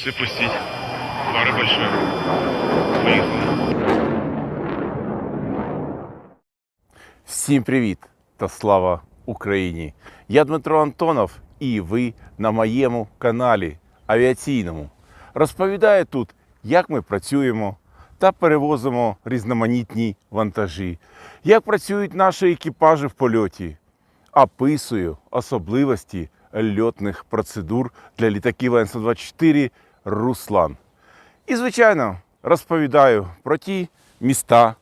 Все пустить. Пара большая. Поехали. Всім привіт та слава Україні! Я Дмитро Антонов і ви на моєму каналі авіаційному. Розповідаю тут, як ми працюємо та перевозимо різноманітні вантажі, як працюють наші екіпажі в польоті, описую особливості льотних процедур для літаків Ан-124 Руслан. І, звичайно, розповідаю про ті міста,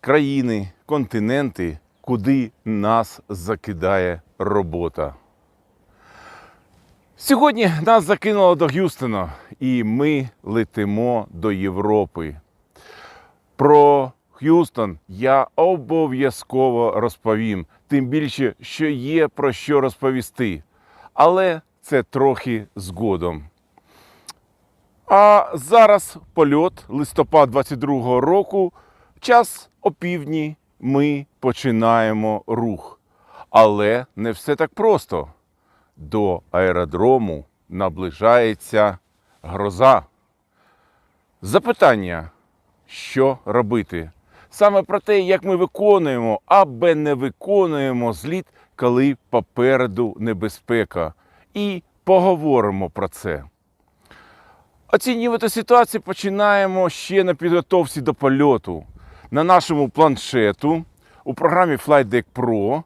країни, континенти, куди нас закидає робота. Сьогодні нас закинуло до Г'юстона, і ми летимо до Європи. Про Х'юстон я обов'язково розповім, тим більше, що є про що розповісти. Але це трохи згодом. А зараз польот листопад 22-го року. Час опівдні ми починаємо рух. Але не все так просто. До аеродрому наближається гроза. Запитання, що робити? Саме про те, як ми виконуємо або не виконуємо зліт, коли попереду небезпека. І поговоримо про це. Оцінювати ситуацію починаємо ще на підготовці до польоту на нашому планшету у програмі Flight Deck Pro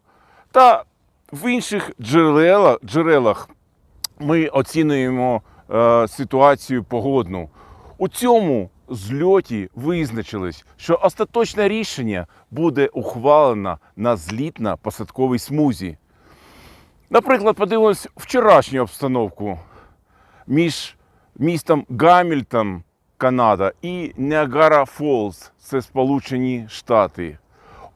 та в інших джерелах, джерелах ми оцінюємо е, ситуацію погодну. У цьому зльоті визначилось, що остаточне рішення буде ухвалено на злітно-посадковій смузі. Наприклад, подивимось вчорашню обстановку між містом Гамільтон, Канада, і Ніагара Фолз, це Сполучені Штати.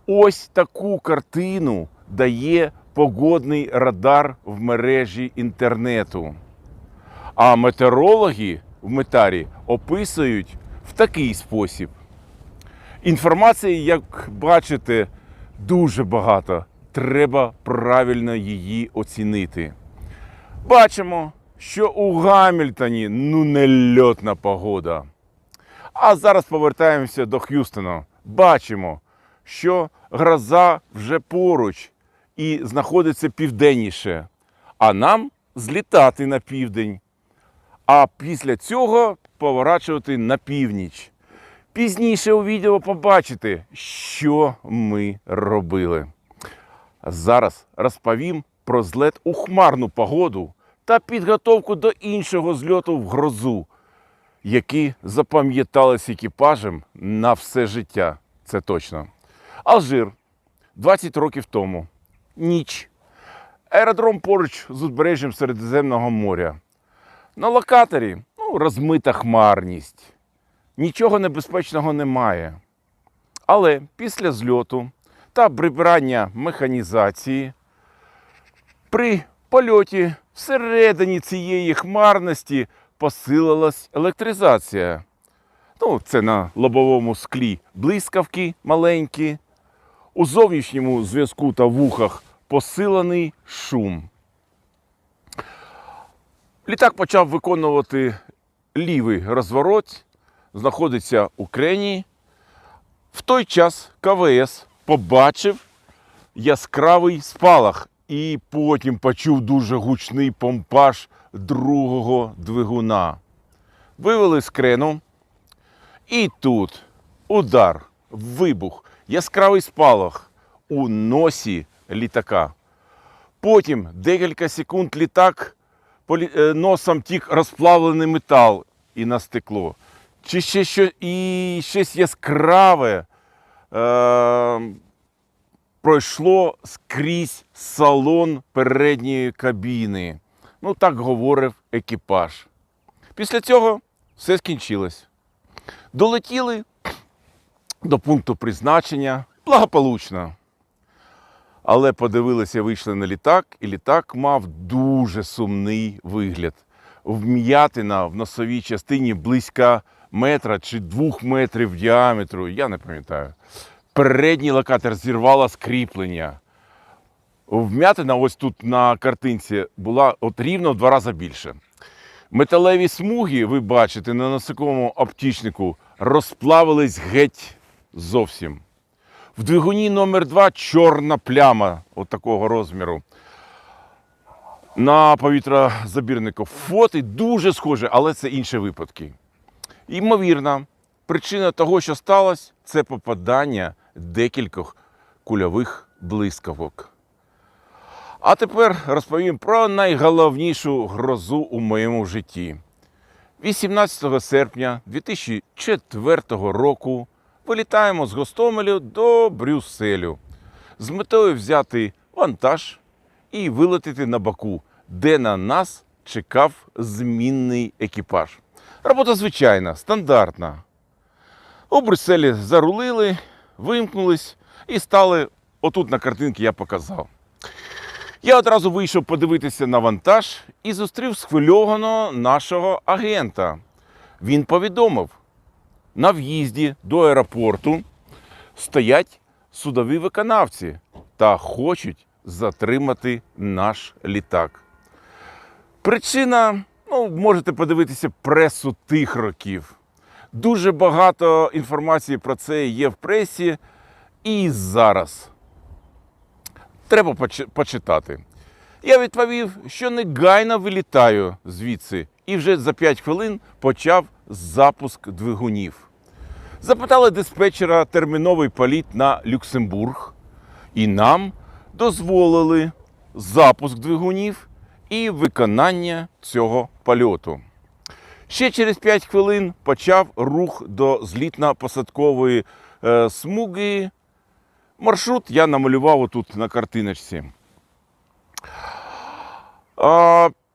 Ось таку картину дає погодний радар в мережі інтернету. А метеорологи в метарі описують в такий спосіб. Інформації, як бачите, дуже багато. Треба правильно її оцінити. Бачимо, що у Гамільтоні ну нельотна погода. А зараз повертаємося до Х'юстона. Бачимо, що гроза вже поруч і знаходиться південніше. А нам злітати на південь. А після цього поворачувати на північ. Пізніше у відео побачите, що ми робили. Зараз розповім про злет у хмарну погоду та підготовку до іншого зльоту в грозу, які запам'ятались екіпажем на все життя. Це точно. Алжир 20 років тому. Ніч. Аеродром поруч з узбережжям Середземного моря. На локаторі ну, розмита хмарність. Нічого небезпечного немає. Але після зльоту та прибирання механізації при польоті всередині цієї хмарності посилилась електризація. Ну, це на лобовому склі блискавки маленькі. У зовнішньому зв'язку та вухах посилений шум. Літак почав виконувати лівий розворот, знаходиться у крені. В той час КВС побачив яскравий спалах і потім почув дуже гучний помпаж другого двигуна. Вивели з крену. І тут удар, вибух, яскравий спалах у носі літака. Потім декілька секунд літак е, носом тік розплавлений метал і на стекло. Чи ще що, і щось яскраве е, пройшло скрізь салон передньої кабіни. Ну, так говорив екіпаж. Після цього все скінчилось. Долетіли до пункту призначення благополучно. Але подивилися, вийшли на літак, і літак мав дуже сумний вигляд. Вм'ятина в носовій частині близько метра чи двох метрів діаметру, я не пам'ятаю. Передній локатор зірвало скріплення. Вм'ятина ось тут на картинці була от рівно в два рази більше. Металеві смуги, ви бачите, на насокомому оптічнику розплавились геть зовсім. В двигуні номер 2 чорна пляма от такого розміру. На повітрозабірнику фото дуже схоже, але це інші випадки. Ймовірно, причина того, що сталося, це попадання декількох кульових блискавок. А тепер розповім про найголовнішу грозу у моєму житті. 18 серпня 2004 року вилітаємо з Гостомелю до Брюсселю з метою взяти вантаж і вилетіти на Баку, де на нас чекав змінний екіпаж. Робота звичайна, стандартна. У Брюсселі зарулили, вимкнулись і стали отут на картинці я показав. Я одразу вийшов подивитися на вантаж і зустрів схвильованого нашого агента. Він повідомив: на в'їзді до аеропорту стоять судові виконавці та хочуть затримати наш літак. Причина, ну, можете подивитися пресу тих років. Дуже багато інформації про це є в пресі і зараз. Треба почитати. Я відповів, що негайно вилітаю звідси, і вже за 5 хвилин почав запуск двигунів. Запитали диспетчера терміновий політ на Люксембург, і нам дозволили запуск двигунів і виконання цього польоту. Ще через 5 хвилин почав рух до злітно-посадкової е, смуги. Маршрут я намалював отут на картиночці.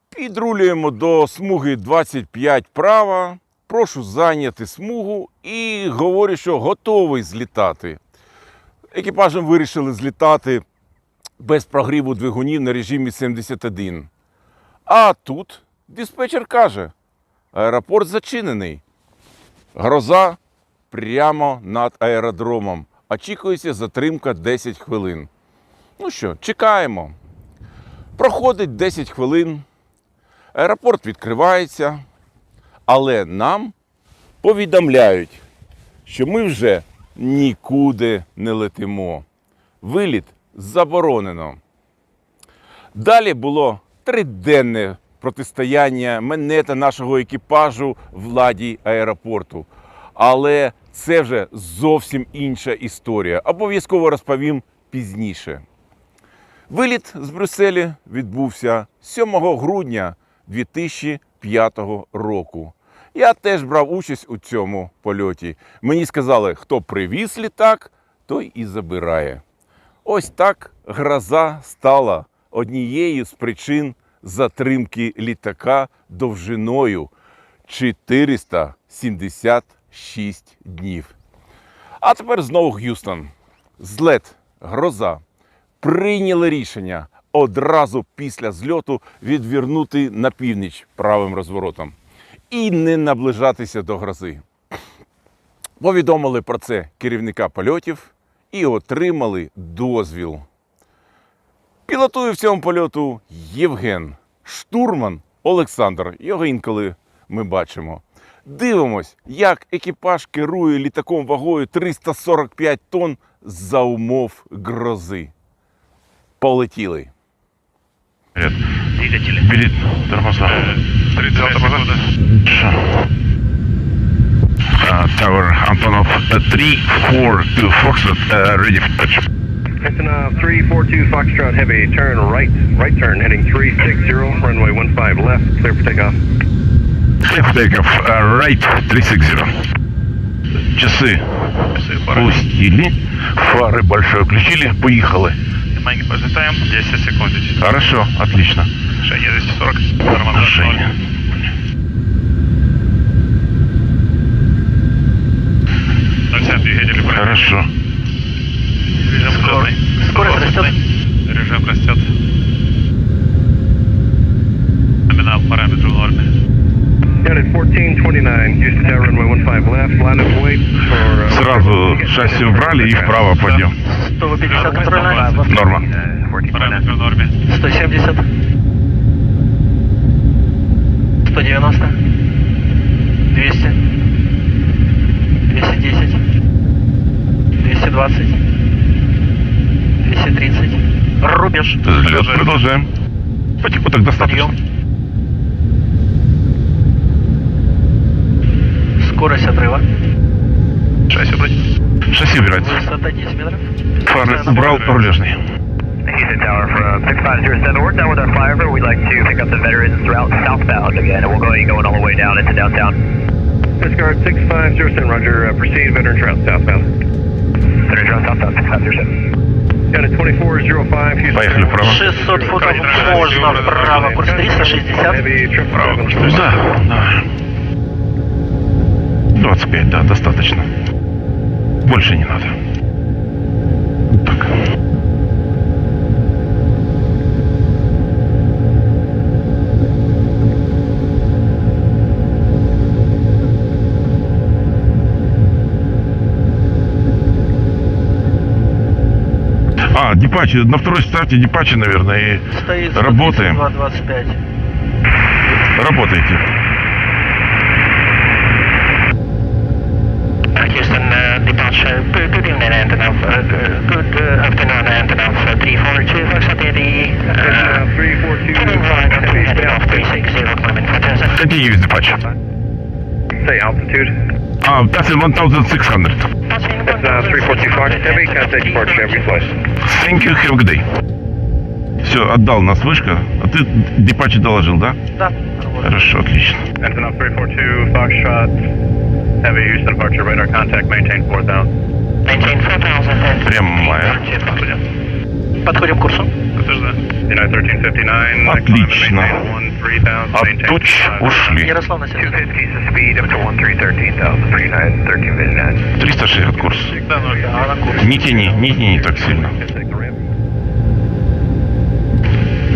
Підрулюємо до смуги 25 права. Прошу зайняти смугу і говорю, що готовий злітати. Екіпажем вирішили злітати без прогріву двигунів на режимі 71. А тут диспетчер каже: аеропорт зачинений. Гроза прямо над аеродромом. Очікується затримка 10 хвилин. Ну що, чекаємо. Проходить 10 хвилин. Аеропорт відкривається, але нам повідомляють, що ми вже нікуди не летимо. Виліт заборонено. Далі було триденне протистояння мене та нашого екіпажу владі аеропорту. Але це вже зовсім інша історія. Обов'язково розповім пізніше. Виліт з Брюсселі відбувся 7 грудня 2005 року. Я теж брав участь у цьому польоті. Мені сказали, хто привіз літак, той і забирає. Ось так гроза стала однією з причин затримки літака довжиною 476 днів. А тепер знову Г'юстон. Злет, гроза. Прийняли рішення одразу після зльоту відвірнути на північ правим розворотом і не наближатися до грози. Повідомили про це керівника польотів і отримали дозвіл. Пілотує в цьому польоту Євген, штурман Олександр. Його інколи ми бачимо. Дивимось, як екіпаж керує літаком вагою 345 тонн за умов грози. Полетіли. Двигатели. Перед тормоза. 30 тормоза. Tower Antonov uh, 3, 4, 2, Foxtrot, ready for touch. Antonov 342 Foxtrot Heavy, turn right, right turn, heading 360, runway 15 left, clear for takeoff. Clear for takeoff, uh, right 360. Часы пустили, фары большой включили, поехали. Маленький подлетаем, 10 секунд. Хорошо, отлично. Шение 240, нормально. Двигатели Хорошо скорость, скорость растет. Режим растет. Номинал параметр в норме. Сразу шасси убрали и вправо пойдем. 150 контрольная. Норма. Параметр в норме. 170. 190. 200. 210. 220. 230. Рубеж. Взлет продолжаем. Потиху так достаточно. Подъем. Скорость отрыва. Шасси брать. Шасси убирается. Высота 10 метров. Фары убрал, рулежный. Houston Tower from 6507. We're done with our flyover. We'd like to pick up the veterans route southbound again, and we'll go ahead going all the way down into downtown. Guard 6507, roger. Uh, proceed veterans route southbound. Veterans route southbound 6507. Down at 2405 Houston. Поехали вправо. 600 футов можно вправо. Курс 360. Heavy triple Право. seven. Да, да. 25, да, достаточно. Больше не надо. Так. А, Дипачи, на второй старте Дипачи, наверное, и Стоит Работаем. 225. работаете. Houston, uh, departure. Good, good evening, Antonov. Uh, good uh, afternoon, Antonov. Uh, 342, Fox up here, the... Uh, 342 turning right onto heavy heading off south. 360, climbing for Jersey. Continue with Dipachи. Say altitude. А, that's in 1600. Passing That's uh, 342 Fox Heavy. Contact departure every flight. Thank you, have a good day. Все, отдал нас вышка. А ты депачи доложил, да? Да. Хорошо, отлично. Antonov 342 Foxtrot. Heavy Houston departure radar contact. Maintain 4000. Maintain 4000. Прямая. Подходим к курсу. Подтверждаю. United 1359. Отлично. Maintain 1000. От Maintain туч 25. ушли. Ярослав на середину. 250 is the speed up to 1313,000 for United 1359. 360 курс. Да, ну, Да, на курс. Не тяни, не тяни так сильно.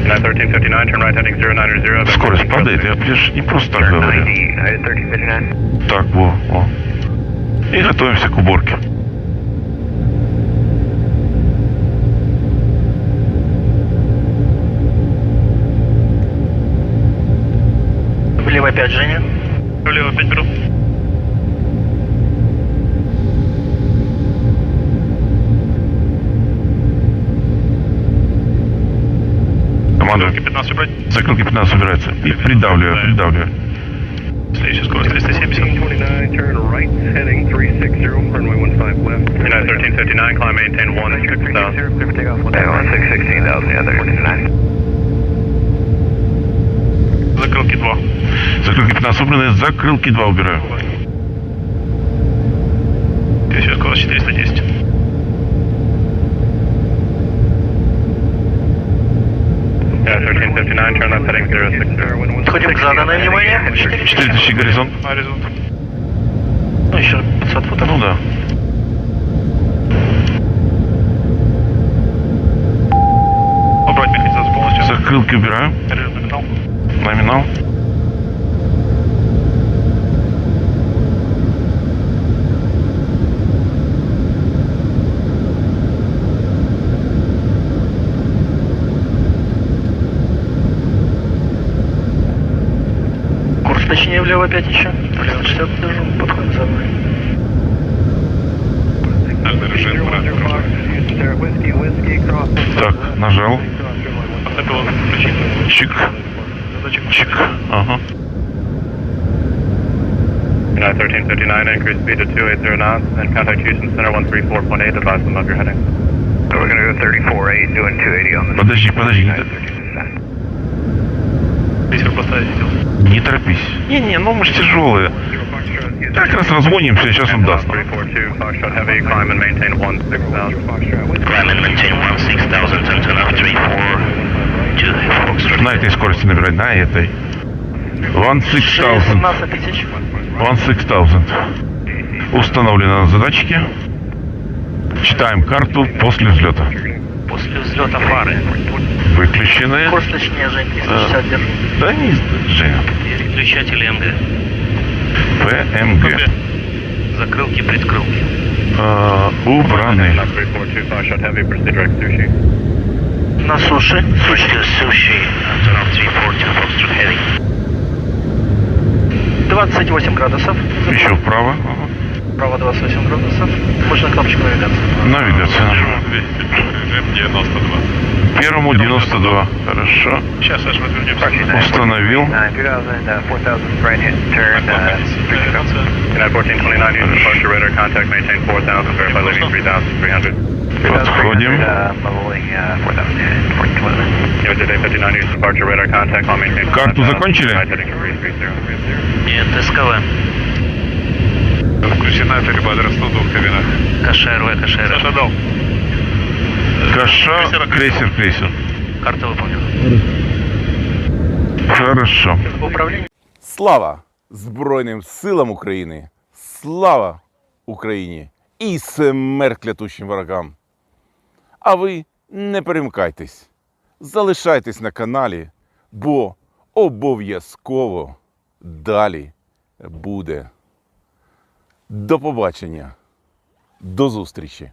United 1359, turn right heading 090. Скорость падает, я лишь не просто так говорю. United 1359. Так, во, о. И готовимся к уборке. Влево опять Женя. влево 5 беру. Команда, Стрелки 15 брать. закрылки 15 убирается. И придавливаю, придавливаю. Следующая скорость 370. 1329, turn right heading 360, runway 15 left. United 1359, climb maintain 16,000. Clear for takeoff. 1616,000, yeah, 1359. Закрылки 2. Закрылки 15 убраны, закрылки 2 убираю. Следующая скорость 410. United 1359, turn left heading 060. Подходим к заданной внимание. 4000 горизонт. Горизонт. Ну, еще 500 футов. Ну да. Убрать механизацию полностью. Закрылки убираю. Номинал. Курс точнее влево опять еще. Влево 60 держу. Подходим за мной. Так, нажал. Чик. Задатчик. Чик. Ага. United 1359, increase speed to 280 knots, and contact Houston Center 134.8, advise them of your heading. So we're going to go 34.8, doing 280 on the Подожди, подожди. не т- Крейсер поставить сделал. Не торопись. Не-не, ну мы же тяжелые. Так раз разгонимся, сейчас он даст. нам. 342 Foxtrot Heavy, climb and maintain 16,000. Climb and На этой скорости набирать, на этой. One six thousand. 16 тысяч. One six thousand. Установлено на задатчике. Читаем карту после взлета. После взлета фары. Выключены. Курс точнее, Жень, 360 держу. Да не, Женя. Переключатель МГ. ПМГ. Закрылки, предкрылки. Э, убраны. 342 Foxtrot Heavy, proceed direct sushi. На суше. Switch to 28 градусов. Запад. Еще вправо. Вправо 28 градусов. Можно кнопочку навигации. Навигация. Первому 200, 92. Первому 92. Хорошо. Сейчас, Саша, развернемся. Установил. Хорошо. 4000 brand new turn, Навигация. United 1429, use departure radar contact, maintain 4000, verify leaving 3300. Подходим. Leveling, 4000, 1411. Yeah, today 59, use departure radar contact, while maintaining Карту закончили? right heading to 330. Нет, СКВ. Включена до в двух кабинах. КШРВ, КШРВ. Саша дал. Каша. Крейсер, крейсер. Карта выполнена. Хорошо. Управление. Слава Збройним силам України! Слава Україні! І смерть клятущим ворогам! А ви не перемкайтесь, залишайтесь на каналі, бо обов'язково далі буде. До побачення, до зустрічі!